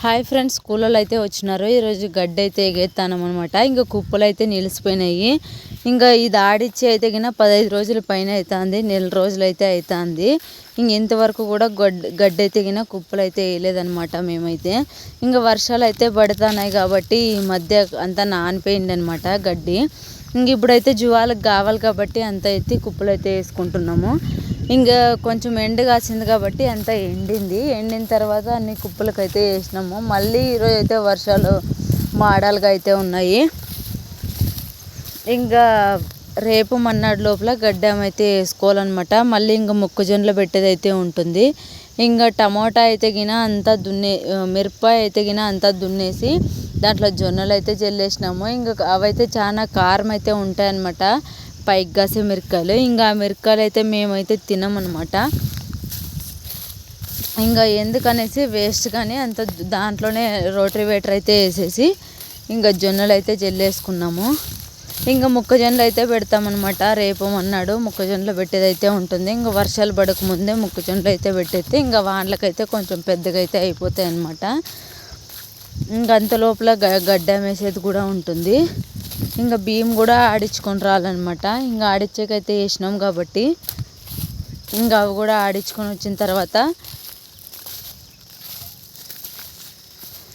Hi friends కూలర్లు అయితే వచ్చినారు. ఈరోజు గడ్డి అయితే ఎగేస్తానం అనమాట ఇంకా కుప్పలు అయితే నిలిచిపోయినాయి ఇంకా ఇది ఆడిచ్చి అయితే గిన పదహైదు రోజుల పైన అవుతుంది నెల రోజులు అయితే అవుతుంది ఇంక ఇంతవరకు కూడా గడ్డి గడ్డి అయితే గిన కుప్పలు అయితే వేయలేదనమాట మేమైతే. ఇంకా వర్షాలు అయితే పడుతున్నాయి కాబట్టి ఈ మధ్య అంతా నానిపోయింది అనమాట గడ్డి. ఇంక ఇప్పుడైతే జువాలకు కావాలి కాబట్టి అంత ఎత్తి కుప్పలు అయితే వేసుకుంటున్నాము. ఇంకా కొంచెం ఎండ కాసింది కాబట్టి అంతా ఎండింది. ఎండిన తర్వాత అన్ని కుప్పలకు అయితే వేసినాము. మళ్ళీ ఈరోజు అయితే వర్షాలు మాడాలుగా అయితే ఉన్నాయి. ఇంకా రేపు మన్నాడు లోపల గడ్డం అయితే వేసుకోవాలన్నమాట. మళ్ళీ ఇంకా మొక్కజొన్నలు పెట్టేది అయితే ఉంటుంది. ఇంకా టమాటా అయితే గిన అంతా దున్నే మిరపకాయ అయితే గిన అంతా దున్నేసి దాంట్లో జొన్నలు అయితే జల్లేసినాము. ఇంకా అవైతే చాలా కారం అయితే ఉంటాయన్నమాట. పైకి కాసే మిరకాయలు ఇంకా ఆ అయితే మేమైతే తినమన్నమాట. ఇంకా ఎందుకనేసి వేస్ట్ కానీ అంత దాంట్లోనే రోటరీ వేటర్ అయితే వేసేసి ఇంకా జొన్నలు అయితే జల్లేసుకున్నాము. ఇంకా మొక్కజొన్నలు అయితే పెడతామన్నమాట. రేపు అన్నాడు మొక్కజొన్నలు పెట్టేది అయితే ఉంటుంది. ఇంకా వర్షాలు పడక ముందే మొక్కజొన్నలు అయితే పెట్టేస్తే ఇంకా వానలకైతే కొంచెం పెద్దగా అయితే అయిపోతాయి అన్నమాట ఇంకా అంత లోపల గడ్డ వేసేది కూడా ఉంటుంది. ఇంకా బియ్యం కూడా ఆడించుకొని రావాలన్నమాట. ఇంకా ఆడించేకైతే వేసినాం కాబట్టి. ఇంకా అవి కూడా ఆడించుకొని వచ్చిన తర్వాత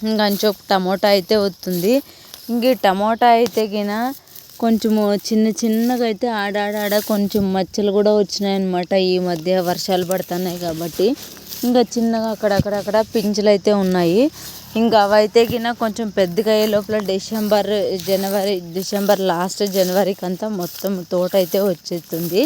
ఇంకా అంచొప్పు టమోటా అయితే వస్తుంది. ఇంక టమోటా అయితే గిన కొంచెము చిన్న చిన్నగా అయితే ఆడాడాడ కొంచెం మచ్చలు కూడా వచ్చినాయన్నమాట. ఈ మధ్య వర్షాలు పడుతున్నాయి కాబట్టి. ఇంకా చిన్నగా అక్కడక్కడక్కడ పింఛలు అయితే ఉన్నాయి. ఇంకా అవైతే గిన కొంచెం పెద్దగా అయ్యే లోపల డిసెంబర్ జనవరి డిసెంబర్ లాస్ట్ జనవరికి అంతా మొత్తం తోట అయితే వచ్చేస్తుంది.